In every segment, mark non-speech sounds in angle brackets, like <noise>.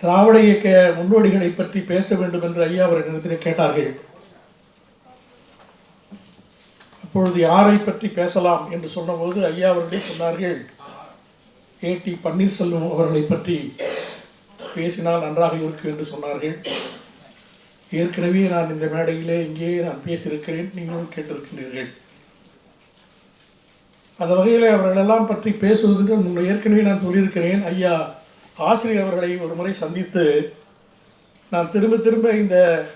திராவிட இயக்க முன்னோடிகளை பற்றி பேச வேண்டும் என்று ஐயா அவரிடத்திலே கேட்டார்கள். அப்பொழுது யாரை பற்றி பேசலாம் என்று சொன்னபோது ஐயா அவர்களே சொன்னார்கள் ஏடி பன்னீர்செல்வம் அவர்களை பற்றி பேசினால் நன்றாக இருக்கும் என்று சொன்னார்கள். ஏற்கனவே நான் இந்த மேடையிலே இங்கேயே நான் பேசியிருக்கிறேன் நீங்களும் கேட்டிருக்கிறீர்கள். அந்த வகையில் அவர்களெல்லாம் பற்றி பேசுவதென்று ஏற்கனவே நான் சொல்லியிருக்கிறேன் ஐயா ஆசிரியர் அவர்களை ஒரு முறை சந்தித்து நான் திரும்ப திரும்ப இந்த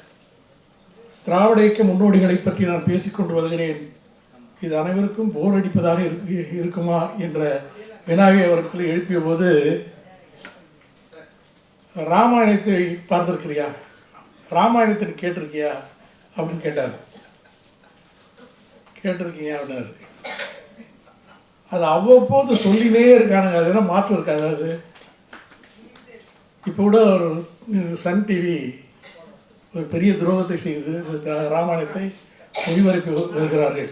திராவிட இயக்க முன்னோடிகளை பற்றி நான் பேசிக்கொண்டு வருகிறேன். இது அனைவருக்கும் போர் அடிப்பதாக இருக்குமா என்ற வினாவை அவரிடத்தில் எழுப்பிய போது ராமாயணத்தை பார்த்திருக்கிறியா? ராமாயணத்தை கேட்டிருக்கியா? அப்படின்னு கேட்டார். கேட்டிருக்கீங்க அப்படின்னாரு. அது அவ்வப்போது சொல்லினே இருக்கானுங்க. அது என்ன மாற்றம் இருக்காது அது? இப்போ கூட ஒரு சன் டிவி ஒரு பெரிய துரோகத்தை செய்து இந்த ராமாயணத்தை ஒளிபரப்பி வருகிறார்கள்.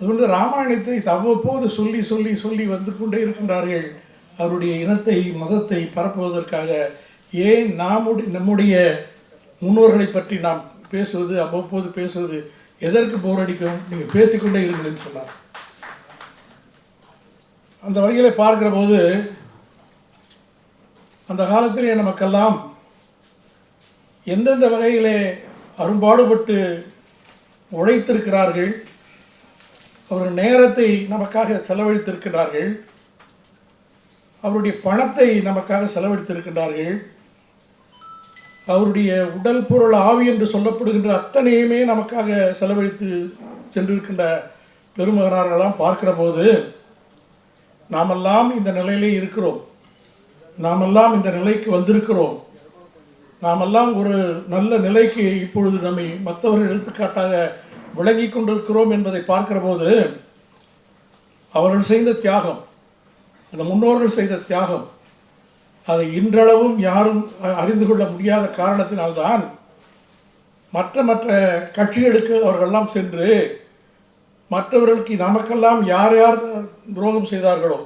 அது ராமாயணத்தை அவ்வப்போது சொல்லி சொல்லி சொல்லி வந்து கொண்டே இருக்கின்றார்கள். அவருடைய இனத்தை மதத்தை பரப்புவதற்காக ஏன் நாமுடைய நம்முடைய முன்னோர்களை பற்றி நாம் பேசுவது அவ்வப்போது பேசுவது எதற்கு போரடிக்கும் நீங்கள் பேசிக்கொண்டே இருங்கள்னு சொன்னார். அந்த வகையில் பார்க்குற போது அந்த காலத்திலே நமக்கெல்லாம் எந்தெந்த வகையிலே அரும்பாடுபட்டு உழைத்திருக்கிறார்கள் அவர்கள் நேரத்தை நமக்காக செலவழித்திருக்கிறார்கள் அவருடைய பணத்தை நமக்காக செலவழித்திருக்கின்றார்கள் அவருடைய உடல் பொருள் ஆவி என்று சொல்லப்படுகின்ற அத்தனையுமே நமக்காக செலவழித்து சென்றிருக்கின்ற பெருமகனார்களெல்லாம் பார்க்கிற போது நாமெல்லாம் இந்த நிலையிலே இருக்கிறோம். நாமெல்லாம் இந்த நிலைக்கு வந்திருக்கிறோம். நாமெல்லாம் ஒரு நல்ல நிலைக்கு இப்பொழுது நம்மை மற்றவர்கள் எடுத்துக்காட்டாக விளங்கி கொண்டிருக்கிறோம் என்பதை பார்க்கிற போது அவர்கள் செய்த தியாகம் அந்த முன்னோர்கள் செய்த தியாகம் அதை இன்றளவும் யாரும் அ- அறிந்து கொள்ள முடியாத காரணத்தினால்தான் மற்ற மற்ற கட்சிகளுக்கு அவர்களெல்லாம் சென்று மற்றவர்களுக்கு நமக்கெல்லாம் யார் யார் துரோகம் செய்தார்களோ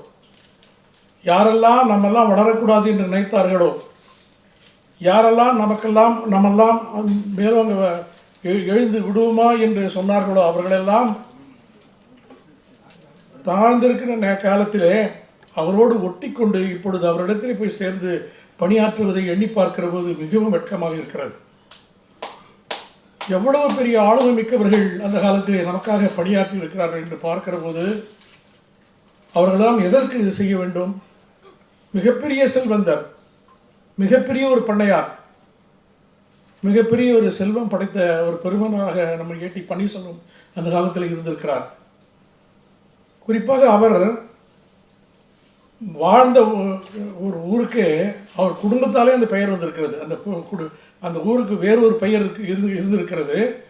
யாரெல்லாம் நம்மெல்லாம் வளரக்கூடாது என்று நினைத்தார்களோ யாரெல்லாம் நமக்கெல்லாம் நம்மெல்லாம் மேலும் எ- எழுந்து விடுவோமா என்று சொன்னார்களோ அவர்களெல்லாம் தாழ்ந்திருக்கிற நே- காலத்திலே அவரோடு ஒட்டி கொண்டு இப்பொழுது அவரிடத்தில் போய் சேர்ந்து பணியாற்றுவதை எண்ணி பார்க்கிற போது மிகவும் வெட்கமாக இருக்கிறது. எவ்வளவு பெரிய ஆளுமை மிக்கவர்கள் அந்த காலத்திலே நமக்காக பணியாற்றி இருக்கிறார்கள் என்று பார்க்கிற போது அவர்களெல்லாம் எதற்கு செய்ய வேண்டும்? மிகப்பெரிய செல்வந்தர் மிகப்பெரிய ஒரு பண்ணையார் மிகப்பெரிய ஒரு செல்வம் படைத்த ஒரு பெருமனாக நம்ம ஏட்டி பன்னீர்செல்வம் அந்த காலத்தில் இருந்திருக்கிறார். குறிப்பாக அவர் வாழ்ந்த ஒரு ஊருக்கு அவர் குடும்பத்தாலே அந்த பெயர் வந்திருக்கிறது. அந்த குடு- அந்த ஊருக்கு வேறு ஒரு பெயர் இருந்து இருந்திருக்கிறது.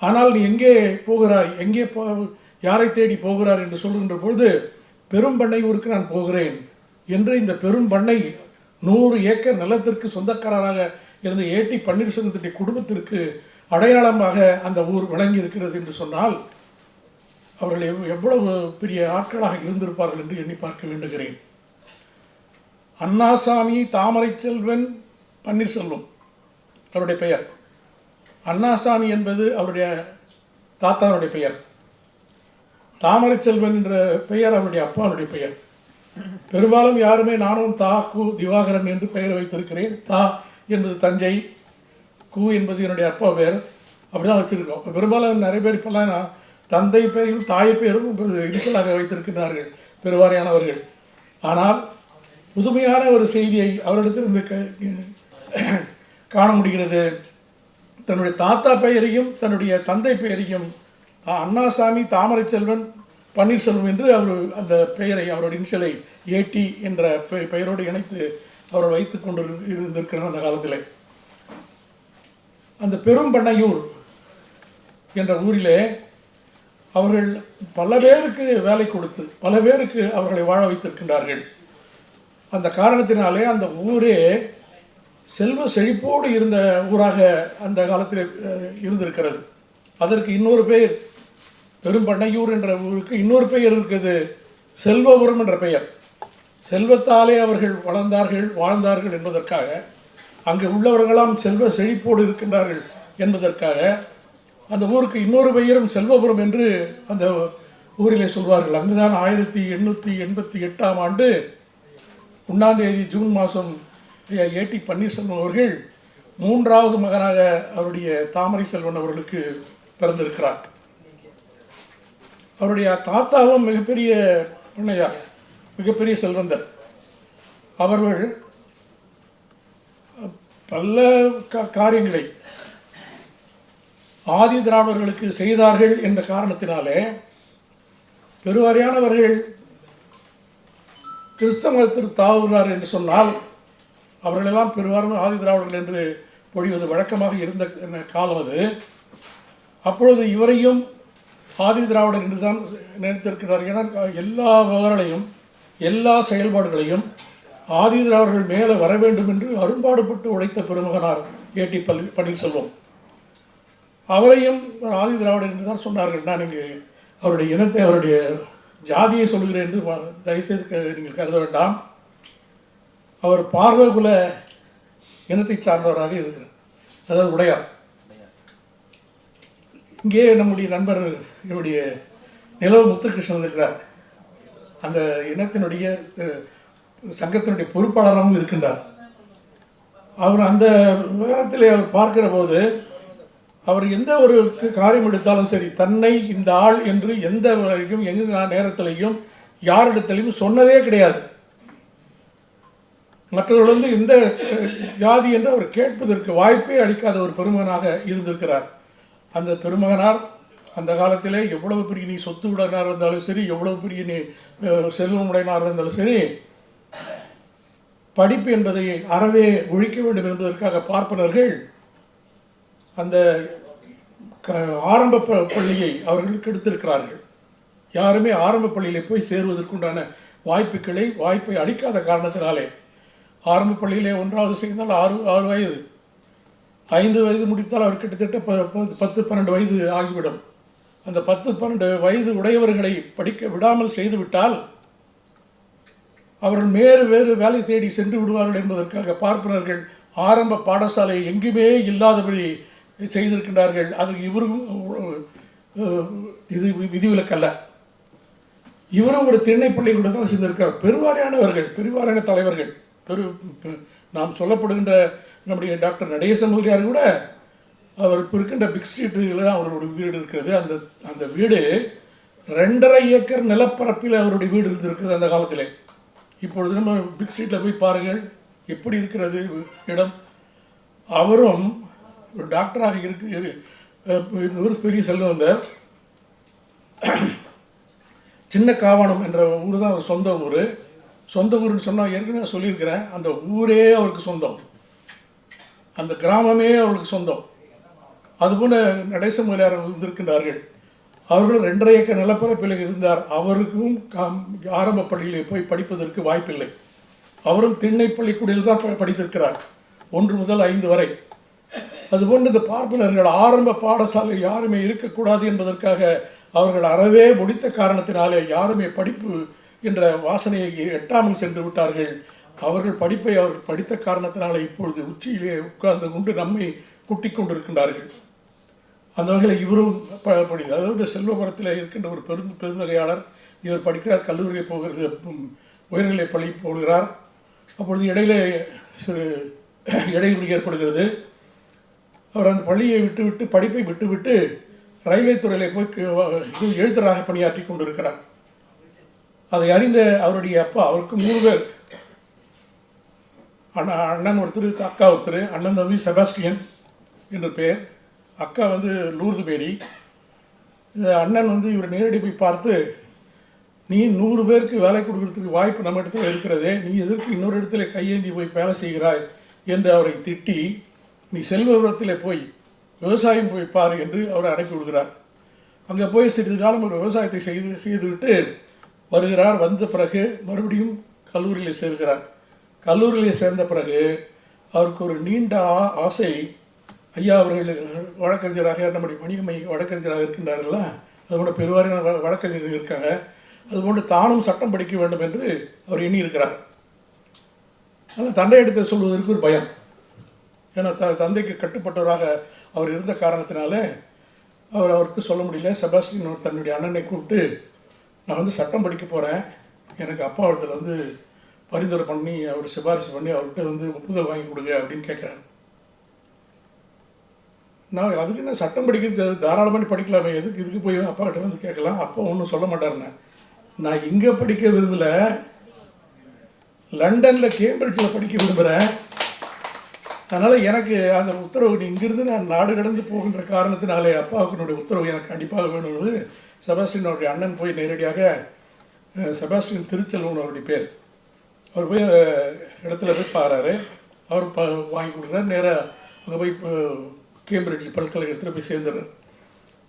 ஆனால் நீ எங்கே போகிறாய்? எங்கே போ யாரை தேடி போகிறார் என்று சொல்லுகின்ற பொழுது பெரும் பண்ணை ஊருக்கு நான் போகிறேன். என்று இந்த பெரும் பண்ணை நூறு ஏக்கர் நிலத்திற்கு சொந்தக்காரராக இருந்த ஏடி பன்னீர்செல்வத்துடைய குடும்பத்திற்கு அடையாளமாக அந்த ஊர் விளங்கி இருக்கிறது என்று சொன்னால் அவர்கள் எவ்வளவு பெரிய ஆட்களாக இருந்திருப்பார்கள் என்று எண்ணி பார்க்க வேண்டுகிறேன். அண்ணாசாமி தாமரை செல்வன் பன்னீர்செல்வம் அவருடைய பெயர். அண்ணாசாமி என்பது அவருடைய தாத்தாவுடைய பெயர். தாமரை செல்வன் என்ற பெயர் அவருடைய அப்பாவுடைய பெயர். பெரும்பாலும் யாருமே நானும் தா கு திவாகரன் என்று பெயர் வைத்திருக்கிறேன். தா என்பது தஞ்சை கு என்பது என்னுடைய அப்பா பேர். அப்படிதான் வச்சிருக்கோம். இப்ப பெரும்பாலும் நிறைய பேர் இப்பெல்லாம் தந்தை பேரும் தாய் பெயரும் இனிஷலாக வைத்திருக்கிறார்கள் பெருவாரியானவர்கள். ஆனால் புதுமையான ஒரு செய்தியை அவரிடத்திலிருந்து காண முடிகிறது. தன்னுடைய தாத்தா பெயரையும் தன்னுடைய தந்தை பெயரையும் அண்ணாசாமி தாமரை செல்வன் பன்னீர்செல்வம் என்று அவர் அந்த பெயரை அவருடைய இனிஷியலை ஏடி என்ற பெ- பெயரோடு இணைத்து அவர் வைத்துக் கொண்டு இருந்திருக்கிறார் அந்த காலத்தில். அந்த பெரும் பண்ணையூர் என்ற ஊரிலே அவர்கள் பல பேருக்கு வேலை கொடுத்து பல பேருக்கு அவர்களை வாழ வைத்திருக்கின்றார்கள். அந்த காரணத்தினாலே அந்த ஊரே செல்வ செழிப்போடு இருந்த ஊராக அந்த காலத்தில் இருந்திருக்கிறது. அதற்கு இன்னொரு பேர் பெரும்பண்ணையூர் என்ற ஊருக்கு இன்னொரு பெயர் இருக்குது. செல்வபுரம் என்ற பெயர். செல்வத்தாலே அவர்கள் வளர்ந்தார்கள் வாழ்ந்தார்கள் என்பதற்காக அங்கே உள்ளவர்களாம் செல்வ செழிப்போடு இருக்கின்றார்கள் என்பதற்காக அந்த ஊருக்கு இன்னொரு பெயரும் செல்வபுரம் என்று அந்த ஊரிலே சொல்வார்கள். அங்குதான் ஆயிரத்தி எண்ணூற்றி எண்பத்தி எட்டாம் ஆண்டு ஒன்றாம் தேதி ஜூன் மாதம் ஏடி பன்னீர்செல்வம் அவர்கள் மூன்றாவது மகனாக அவருடைய தாமரை செல்வன் அவர்களுக்கு பிறந்திருக்கிறார். அவருடைய தாத்தாவும் மிகப்பெரிய பண்ணையார் மிகப்பெரிய செல்வந்தர். அவர்கள் பல காரியங்களை ஆதி திராவிடர்களுக்கு செய்தார்கள் என்ற காரணத்தினாலே பெருவாரியானவர்கள் கிறிஸ்தவ மதத்திற்கு தாவுகிறார் என்று சொன்னால் அவர்களெல்லாம் பெருவாரும் ஆதி திராவிடர்கள் என்று பொழிவது வழக்கமாக இருந்த காலம் அது. அப்பொழுது இவரையும் ஆதி திராவிடர் என்று தான் நினைத்திருக்கிறார். ஏன்னா எல்லா விவரங்களையும் எல்லா செயல்பாடுகளையும் ஆதி திராவிடர்கள் மேலே வர வேண்டும் என்று அரும்பாடுபட்டு உழைத்த பெருமகனார் ஏடி பள்ளி பன்னீர்செல்வம். அவரையும் ஆதி திராவிடர் என்று தான் சொன்னார்கள். நான் இங்கு அவருடைய இனத்தை அவருடைய ஜாதியை சொல்கிறேன் என்று தயவுசெய்து நீங்கள் கருத வேண்டாம். அவர் பார்வகுல இனத்தை சார்ந்தவராக இருக்கிறார். அதாவது உடையார். இங்கே நம்முடைய நண்பர் என்னுடைய நிலவு முத்துகிருஷ்ணன் இருக்கிறார் அந்த இனத்தினுடைய சங்கத்தினுடைய பொறுப்பாளராகவும் இருக்கின்றார். அவர் அந்த விவரத்தில் அவர் பார்க்கிற போது அவர் எந்த ஒரு காரியம் எடுத்தாலும் சரி தன்னை இந்த ஆள் என்று எந்த வரைக்கும் எந்த நேரத்திலையும் யாரிடத்திலையும் சொன்னதே கிடையாது. மற்றவர்கள் வந்து இந்த ஜாதி என்று அவர் கேட்பதற்கு வாய்ப்பே அளிக்காத ஒரு பெருமனாக இருந்திருக்கிறார். அந்த பெருமகனார் அந்த காலத்திலே எவ்வளவு பெரிய நீ சொத்து உடனாக இருந்தாலும் சரி எவ்வளவு பெரிய நீ செல்வம் உடையனாக இருந்தாலும் சரி படிப்பு என்பதை அறவே ஒழிக்க வேண்டும் என்பதற்காக பார்ப்பனர்கள் அந்த க- ஆரம்ப ப- பள்ளியை அவர்களுக்கு எடுத்திருக்கிறார்கள். யாருமே ஆரம்ப பள்ளியிலே போய் சேருவதற்குண்டான வாய்ப்புகளை வாய்ப்பை அளிக்காத காரணத்தினாலே ஆரம்ப பள்ளியிலே ஒன்றாவது சேர்ந்தால் ஆறு ஆறு வயது. ஐந்து வயது முடித்தால் அவர் கிட்டத்தட்ட ப- பத்து பன்னெண்டு வயது ஆகிவிடும். அந்த பத்து பன்னெண்டு வயது உடையவர்களை படிக்க விடாமல் செய்துவிட்டால் அவர்கள் வேறு வேறு வேலை தேடி சென்று விடுவார்கள் என்பதற்காக பார்ப்பனர்கள் ஆரம்ப பாடசாலை எங்குமே இல்லாதபடி செய்திருக்கின்றார்கள். அதில் இவரும் இது விதிவிலக்கல்ல. இவரும் ஒரு திண்ணைப்பள்ளி கூட தான் செஞ்சிருக்கார் பெருவாரியானவர்கள் பெருவாரியான தலைவர்கள் பெரு நாம் சொல்லப்படுகின்ற நம்முடைய டாக்டர் நடேசன் முதலியார் கூட அவர் இப்போ இருக்கின்ற பிக் ஸ்ட்ரீட்டில் தான் அவருடைய வீடு இருக்கிறது. அந்த அந்த வீடு ரெண்டரை ஏக்கர் நிலப்பரப்பில் அவருடைய வீடு இருந்திருக்குது அந்த காலத்தில். இப்பொழுது நம்ம பிக் ஸ்ட்ரீட்டில் போய் பாருங்கள் எப்படி இருக்கிறது இடம். அவரும் ஒரு டாக்டராக இருக்கு இரு- அஹ் ஒரு பெரிய செல்வந்தர். சின்ன காவானம் என்ற ஊர் தான் அவர் சொந்த ஊர். சொந்த ஊருன்னு சொன்னால் ஏற்கனவே நான் சொல்லியிருக்கிறேன் அந்த ஊரே அவருக்கு சொந்தம். அந்த கிராமமே அவளுக்கு சொந்தம். அதுபோல நடேச முதலியார் இருந்திருக்கின்றார்கள். அவர்களும் ரெண்டரை ஏக்கர் நிலப்பரப்பில் இருந்தார். அவருக்கும் ஆரம்ப பள்ளியிலே போய் படிப்பதற்கு வாய்ப்பில்லை. அவரும் திண்ணை பள்ளிக்கூடியில் தான் ப- படித்திருக்கிறார். ஒன்று முதல் ஐந்து வரை. அதுபோன்று இந்த பார்ப்பனர்கள் ஆரம்ப பாடசாலை யாருமே இருக்கக்கூடாது என்பதற்காக அவர்கள் அறவே முடித்த காரணத்தினாலே யாருமே படிப்பு என்ற வாசனையை எட்டாமல் சென்று விட்டார்கள். அவர்கள் படிப்பை அவர்கள் படித்த காரணத்தினால் இப்பொழுது உச்சியிலே உட்கார்ந்து கொண்டு நம்மை குட்டி கொண்டிருக்கின்றார்கள். அந்த வகையில் இவரும் ப படி அதாவது செல்வபுரத்தில் இருக்கின்ற ஒரு பெருந்து பெருந்தகையாளர் இவர் படிக்கிறார் கல்லூரியில் போகிறது உயர்நிலை பள்ளி போகிறார். அப்பொழுது இடையிலே சிறு <coughs> இடையூறு ஏற்படுகிறது. அவர் அந்த பள்ளியை விட்டுவிட்டு படிப்பை விட்டுவிட்டு ரயில்வே துறையில் போய் இது எழுத்தராக பணியாற்றி கொண்டிருக்கிறார். அதை அறிந்த அவருடைய அப்பா அவருக்கு மூணு பேர் அண்ணா அண்ணன் ஒருத்தர் அக்கா ஒருத்தர் அண்ணன் தம்பி செபாஸ்டியன் என்று பெயர் அக்கா வந்து லூர்து பேரி இந்த அண்ணன் வந்து இவர் நேரடி போய் பார்த்து நீ நூறு பேருக்கு வேலை கொடுக்கறதுக்கு வாய்ப்பு நம்ம இடத்துல இருக்கிறதே. நீ எதற்கு இன்னொரு இடத்துல கையேந்தி போய் வேலை செய்கிறாய்? என்று அவரை திட்டி நீ செல்வபுரத்தில் போய் விவசாயம் போய் பாரு என்று அவரை அனுப்பி விடுகிறார். அங்கே போய் சிறிது காலம் ஒரு விவசாயத்தை செய்து செய்துவிட்டு வருகிறார். வந்த பிறகு மறுபடியும் கல்லூரியில் சேர்கிறார். கல்லூரியில் சேர்ந்த பிறகு அவருக்கு ஒரு நீண்ட ஆ- ஆசை. ஐயா அவர்கள் வழக்கறிஞராக நம்முடைய மணிகமை வழக்கறிஞராக இருக்கின்றார்களா அதோட பெருவாரியான வ- வழக்கறிஞர்கள் இருக்காங்க. அதுபோன்று தானும் சட்டம் படிக்க வேண்டும் என்று அவர் எண்ணியிருக்கிறார். ஆனால் தந்தை எடுத்து சொல்வதற்கு ஒரு பயம். ஏன்னா த தந்தைக்கு கட்டுப்பட்டவராக அவர் இருந்த காரணத்தினாலே அவர் அவருக்கு சொல்ல முடியல. செபாஸ்டின் தன்னுடைய அண்ணனை கூப்பிட்டு நான் வந்து சட்டம் படிக்க போகிறேன் எனக்கு அப்பா இடத்துல வந்து பரிந்துரை பண்ணி அவர் சிபாரிசு பண்ணி அவர்கிட்ட வந்து ஒப்புதல் வாங்கி கொடுங்க அப்படின்னு கேட்குறாரு. நான் அதுக்கு என்ன சட்டம் படிக்கிறது? தாராளமாக படிக்கலாமே. எதுக்கு இதுக்கு போய் அப்பா கிட்ட வந்து கேட்கலாம்? அப்பா ஒன்றும் சொல்ல மாட்டாருண்ணே நான் இங்கே படிக்க விரும்பலை. லண்டனில் கேம்பிரிட்ஜில் படிக்க விரும்புகிறேன் அதனால் எனக்கு அந்த உத்தரவு நீ இங்கிருந்து நான் நாடு கடந்து போகின்ற காரணத்தினாலே அப்பாவுக்குனுடைய உத்தரவு எனக்கு கண்டிப்பாக வேணும்னு செபாஸ்டின் அவருடைய அண்ணன் போய் நேரடியாக அஹ், செபாஸ்டின் திருச்செல்வன் அவருடைய பேர். அவர் போய் அந்த இடத்துல போய் பாடுறாரு அவர் ப வாங்கி கொடுக்குறாரு. நேராக அங்கே போய் கேம்பிரிட்ஜ் பல்கலைக்கழகத்தில் போய் சேர்ந்துடுறார்.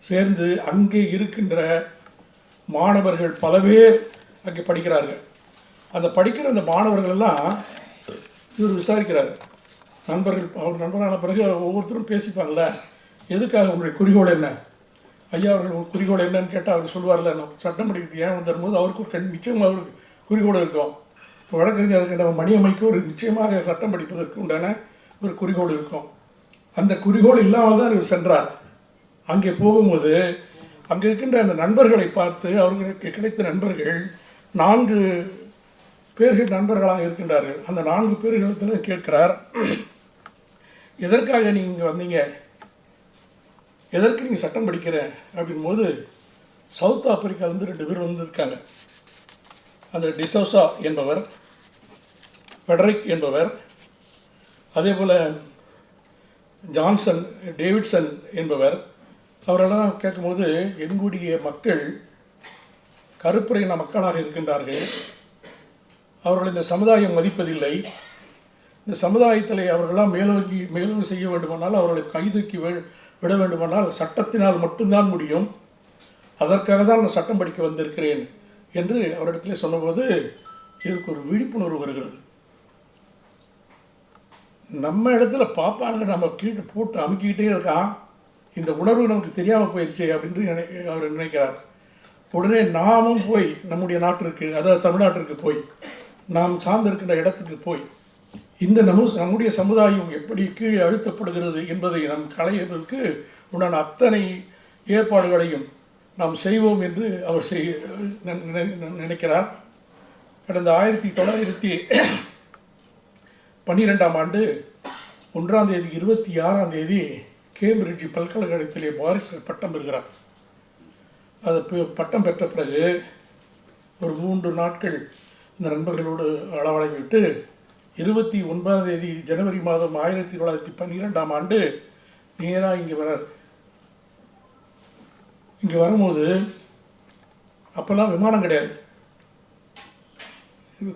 சேர்ந்து அங்கே இருக்கின்ற மாணவர்கள் பல பேர் அங்கே படிக்கிறார்கள். அந்த படிக்கிற அந்த மாணவர்கள் எல்லாம் இவர் விசாரிக்கிறார். நண்பர்கள் அவர் நண்பரான பிறகு ஒவ்வொருத்தரும் பேசிப்பாங்கல்ல எதுக்காக உங்களுடைய குறிக்கோள் என்ன? ஐயா அவர்கள் உங்க குறிக்கோள் என்னன்னு கேட்டால் அவர் சொல்லுவார்ல நான் சட்டம் படிக்கிறது ஏன் வந்தரும்போது அவருக்கு ஒரு கண் நிச்சயமாக அவருக்கு குறிக்கோள் இருக்கும். இப்போ வழக்கறிஞர் இருக்கின்ற மணியமைக்கு ஒரு நிச்சயமாக சட்டம் படிப்பதற்கு உண்டான ஒரு குறிக்கோள் இருக்கும். அந்த குறிக்கோள் இல்லாமல் தான் இவர் சென்றார். அங்கே போகும்போது அங்கே இருக்கின்ற அந்த நண்பர்களை பார்த்து அவர்களுக்கு கிடைத்த நண்பர்கள் நான்கு பேர்கள் நண்பர்களாக இருக்கின்றார்கள். அந்த நான்கு பேர்களிடத்தில் கேட்கிறார் எதற்காக நீங்கள் இங்கே வந்தீங்க? எதற்கு நீங்கள் சட்டம் படிக்கிற? அப்படின்போது சவுத் ஆப்பிரிக்காவிலேருந்து ரெண்டு பேர் வந்திருக்காங்க அந்த டிசோசா என்பவர் ஃபெடரிக் என்பவர் அதே போல் ஜான்சன் டேவிட்சன் என்பவர் அவரெல்லாம் கேட்கும்போது எங்களுடைய மக்கள் கருப்புரையின மக்களாக இருக்கின்றார்கள். அவர்கள் இந்த சமுதாயம் மதிப்பதில்லை. இந்த சமுதாயத்தில் அவர்களெல்லாம் மேலோங்கி மேலோங்கி செய்ய வேண்டுமானால் அவர்களை கைதூக்கி வி- விட வேண்டுமானால் சட்டத்தினால் மட்டும்தான் முடியும். அதற்காக தான் நான் சட்டம் படிக்க வந்திருக்கிறேன் என்று அவரிடத்திலே சொன்னபோது இதற்கு ஒரு விழிப்புணர்வு வருகிறது. நம்ம இடத்துல பாப்பானுங்க நம்ம கீழே போட்டு அமுக்கிக்கிட்டே இருக்கான் இந்த உணர்வு நமக்கு தெரியாமல் போயிடுச்சு அப்படின்னு நினை அவர் நினைக்கிறார். உடனே நாமும் போய் நம்முடைய நாட்டிற்கு அதாவது தமிழ்நாட்டிற்கு போய் நாம் சார்ந்திருக்கின்ற இடத்துக்கு போய் இந்த நம்ம நம்முடைய சமுதாயம் எப்படி கீழே அழுத்தப்படுகிறது என்பதை நாம் களைவதற்கு உண்டான அத்தனை ஏற்பாடுகளையும் நாம் செய்வோம் என்று அவர் செய் நினை- நினைக்கிறார். கடந்த ஆயிரத்தி தொள்ளாயிரத்தி பன்னிரெண்டாம் ஆண்டு ஒன்றாம் தேதி இருபத்தி ஆறாம் தேதி கேம்பிரிட்ஜ் பல்கலைக்கழகத்திலே பாரிஸ்டர் பட்டம் பெறுகிறார். அது பட்டம் பெற்ற பிறகு ஒரு மூன்று நாட்கள் இந்த நண்பர்களோடு அளவழைவிட்டு இருபத்தி ஒன்பதாம் தேதி ஜனவரி மாதம் ஆயிரத்தி தொள்ளாயிரத்தி பன்னிரெண்டாம் ஆண்டு நேராக இங்கே வரார். இங்கே வரும்போது அப்போல்லாம் விமானம் கிடையாது.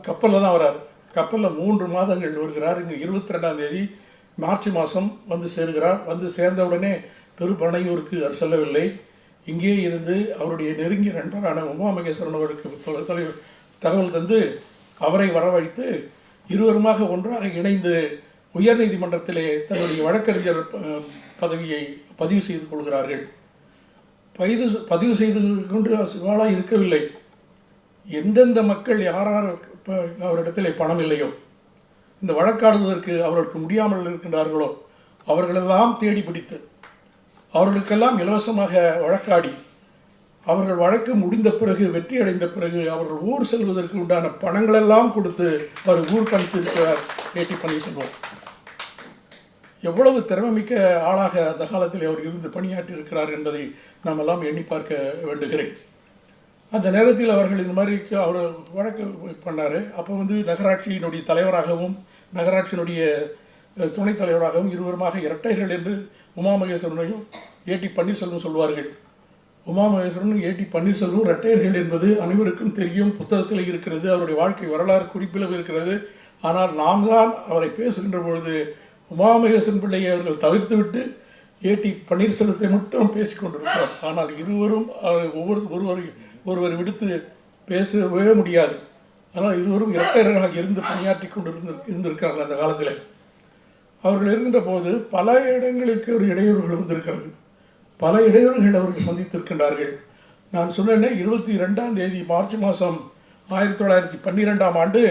கப்பலில் தான் வரார். கப்பலில் மூன்று மாதங்கள் வருகிறார். இங்கே இருபத்தி ரெண்டாம் தேதி மார்ச் மாதம் வந்து சேருகிறார். வந்து சேர்ந்தவுடனே பெருப்பனையூருக்கு அவர் செல்லவில்லை. இங்கே இருந்து அவருடைய நெருங்கிய நண்பரான உமா மகேஸ்வரன் அவருக்கு தொ- தகவல் தந்து அவரை வரவழைத்து இருவருமாக ஒன்றாக இணைந்து உயர்நீதிமன்றத்திலே தன்னுடைய வழக்கறிஞர் பதவியை பதிவு செய்து கொள்கிறார்கள். பதிவு பதிவு செய்து கொண்டு சிவாலா இருக்கவில்லை. எந்தெந்த மக்கள் யார் யார் அவரிடத்தில் பணம் இல்லையோ? இந்த வழக்காடுவதற்கு அவர்களுக்கு முடியாமல் இருக்கின்றார்களோ? அவர்களெல்லாம் தேடி பிடித்து அவர்களுக்கெல்லாம் இலவசமாக வழக்காடி அவர்கள் வழக்கு முடிந்த பிறகு வெற்றி அடைந்த பிறகு அவர்கள் ஊர் செல்வதற்கு உண்டான பணங்களெல்லாம் கொடுத்து அவர் ஊருக்கு அனுப்பிச்சிருக்கிறார் ஏடி பன்னீர்செல்வம் எவ்வளவு திறமைமிக்க ஆளாக அந்த காலத்தில் அவர் இருந்து பணியாற்றி இருக்கிறார் என்பதை நாம் எல்லாம் எண்ணி பார்க்க வேண்டுகிறேன். அந்த நேரத்தில் அவர்கள் இந்த மாதிரி அவர் வழக்கு பண்ணார். அப்போ வந்து நகராட்சியினுடைய தலைவராகவும் நகராட்சியினுடைய துணைத் தலைவராகவும் இருவருமாக இரட்டைகள் என்று உமா மகேஸ்வரனையும் ஏடி பன்னீர்செல்வம் சொல்வார்கள். உமா மகேஸ்வரனும் ஏடி பன்னீர்செல்வம் இரட்டையர்கள் என்பது அனைவருக்கும் தெரியும். புத்தகத்தில் இருக்கிறது அவருடைய வாழ்க்கை வரலாறு குறிப்பிலும் இருக்கிறது. ஆனால் நாம் தான் அவரை பேசுகின்ற பொழுது உமா மகேஸ்வரன் பிள்ளையை அவர்கள் தவிர்த்துவிட்டு ஏடி பன்னீர்செல்வத்தை மட்டும் பேசிக்கொண்டிருக்கிறோம் ஆனால் இருவரும் அவர் ஒவ்வொரு ஒருவரையும் ஒருவர் விடுத்து பேசவே முடியாது. ஆனால் இருவரும் இரட்டையர்களாக இருந்து பணியாற்றி கொண்டு இருந்து இருந்திருக்கிறார்கள் அந்த காலத்தில். அவர்கள் இருக்கின்ற போது பல இடங்களுக்கு ஒரு இடையூறுகள் வந்திருக்கிறது. பல இடையூறுகள் அவர்கள் சந்தித்திருக்கின்றார்கள். நான் சொன்னேன்னே இருபத்தி ரெண்டாம் தேதி மார்ச் மாதம் ஆயிரத்தி தொள்ளாயிரத்தி பன்னிரெண்டாம் ஆண்டு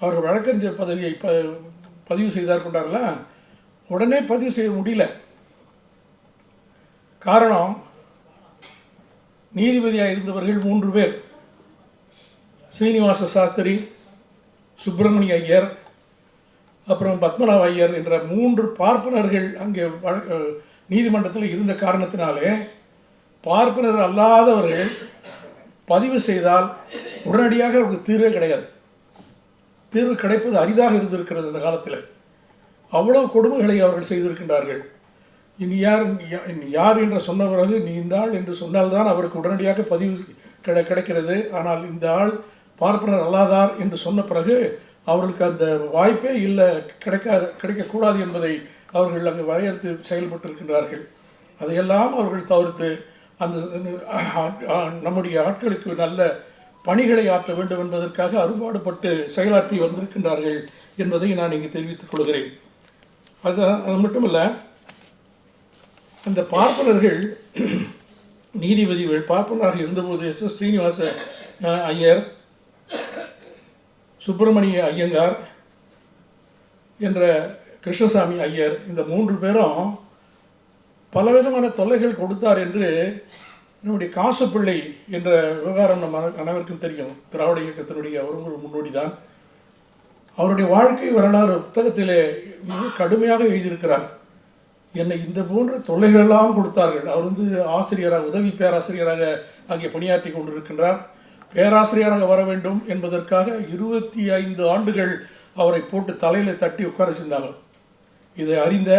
அவர் வழக்கறிஞர் பதவியை ப பதிவு செய்தார் கொண்டார்களா? உடனே பதிவு செய்ய முடியல. காரணம் நீதிபதியாக இருந்தவர்கள் மூன்று பேர். ஸ்ரீனிவாச சாஸ்திரி சுப்பிரமணிய ஐயர் அப்புறம் பத்மநாப ஐயர் என்ற மூன்று பார்ப்பனர்கள் அங்கே நீதிமன்றத்தில் இருந்த காரணத்தினாலே பார்ப்பனர் அல்லாதவர்கள் பதிவு செய்தால் உடனடியாக அவருக்கு தீர்வே கிடையாது. தீர்வு கிடைப்பது அரிதாக இருந்திருக்கிறது அந்த காலத்தில். அவ்வளவு கொடுமைகளை அவர்கள் செய்திருக்கின்றார்கள். இனி யார் யா- இனி யார் என்று சொன்ன பிறகு நீ இந்த ஆள் என்று சொன்னால்தான் அவருக்கு உடனடியாக பதிவு கிட கிடைக்கிறது. ஆனால் இந்த ஆள் பார்ப்பனர் அல்லாதார் என்று சொன்ன பிறகு அவர்களுக்கு அந்த வாய்ப்பே இல்லை. கிடைக்காத கிடைக்கக்கூடாது என்பதை அவர்கள் அங்கு வரையறுத்து செயல்பட்டிருக்கின்றார்கள். அதையெல்லாம் அவர்கள் தவிர்த்து அந்த நம்முடைய ஆட்களுக்கு நல்ல பணிகளை ஆற்ற வேண்டும் என்பதற்காக அறுபாடுபட்டு செயலாற்றி வந்திருக்கின்றார்கள் என்பதை நான் இங்கு தெரிவித்துக் கொள்கிறேன். அது அது மட்டும் இல்லை அந்த பார்ப்பனர்கள் நீதிபதிகள் பார்ப்பனராக இருந்தபோது எஸ். எஸ். ஸ்ரீனிவாச ஐயர் சுப்பிரமணிய ஐயங்கார் என்ற கிருஷ்ணசாமி ஐயர் இந்த மூன்று பேரும் பலவிதமான தொல்லைகள் கொடுத்தார் என்று என்னுடைய காசுப்பிள்ளை என்ற விவகாரம் நம்ம அனைவருக்கும் தெரியும். திராவிட இயக்கத்தினுடைய ஒரு முன்னோடி தான் அவருடைய வாழ்க்கை வரலாறு புத்தகத்திலே மிக கடுமையாக எழுதியிருக்கிறார். என்னை இந்த போன்ற தொல்லைகளெல்லாம் கொடுத்தார்கள். அவர் வந்து ஆசிரியராக உதவி பேராசிரியராக அங்கே பணியாற்றி கொண்டிருக்கின்றார். பேராசிரியராக வர வேண்டும் என்பதற்காக இருபத்தி ஐந்து ஆண்டுகள் அவரை போட்டு தலையில் தட்டி உட்கார வச்சிருந்தாங்க இதை அறிந்த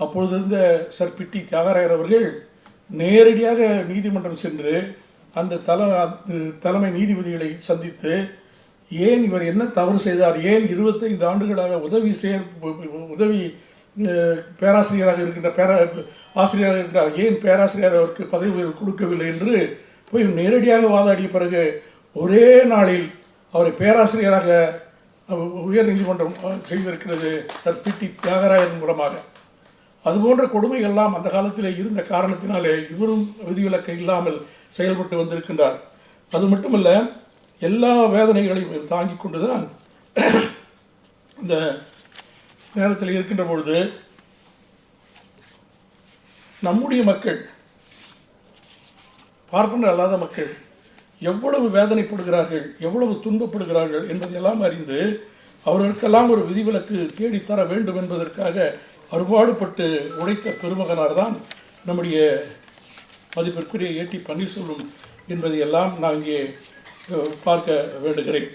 அப்பொழுது இருந்த சர் பிட்டி தியாகராயர் அவர்கள் நேரடியாக நீதிமன்றம் சென்று அந்த தல தலைமை நீதிபதிகளை சந்தித்து ஏன் இவர் என்ன தவறு செய்தார்? ஏன் இருபத்தைந்து ஆண்டுகளாக உதவி செய்ய உதவி பேராசிரியராக இருக்கின்ற பேரா ஆசிரியராக இருக்கிறார் ஏன் பேராசிரியர் அவருக்கு பதவி உயர்வு கொடுக்கவில்லை என்று போய் நேரடியாக வாதாடிய பிறகு ஒரே நாளில் அவரை பேராசிரியராக உயர்நீதிமன்றம் உயர் நீதிமன்றம் செய்திருக்கிறது சர் பி. டி. தியாகராயன் மூலமாக. அதுபோன்ற கொடுமைகள்லாம் அந்த காலத்தில் இருந்த காரணத்தினாலே இவரும் விதிவிலக்கு இல்லாமல் செயல்பட்டு வந்திருக்கின்றார். அது மட்டுமல்ல எல்லா வேதனைகளையும் தாங்கிக் கொண்டுதான் இந்த நேரத்தில் இருக்கின்ற பொழுது நம்முடைய மக்கள் பார்ப்பனர் அல்லாத மக்கள் எவ்வளவு வேதனைப்படுகிறார்கள் எவ்வளவு துன்பப்படுகிறார்கள் என்பதையெல்லாம் அறிந்து அவர்களுக்கெல்லாம் ஒரு விதிவிலக்கு தேடித்தர வேண்டும் என்பதற்காக அறுபாடுபட்டு உழைத்த பெருமகனார் தான் நம்முடைய மதிப்பிற்குரிய ஏடி பன்னீர்செல்வம் என்பதையெல்லாம் நான் இங்கே பார்க்க வேண்டுகிறேன்.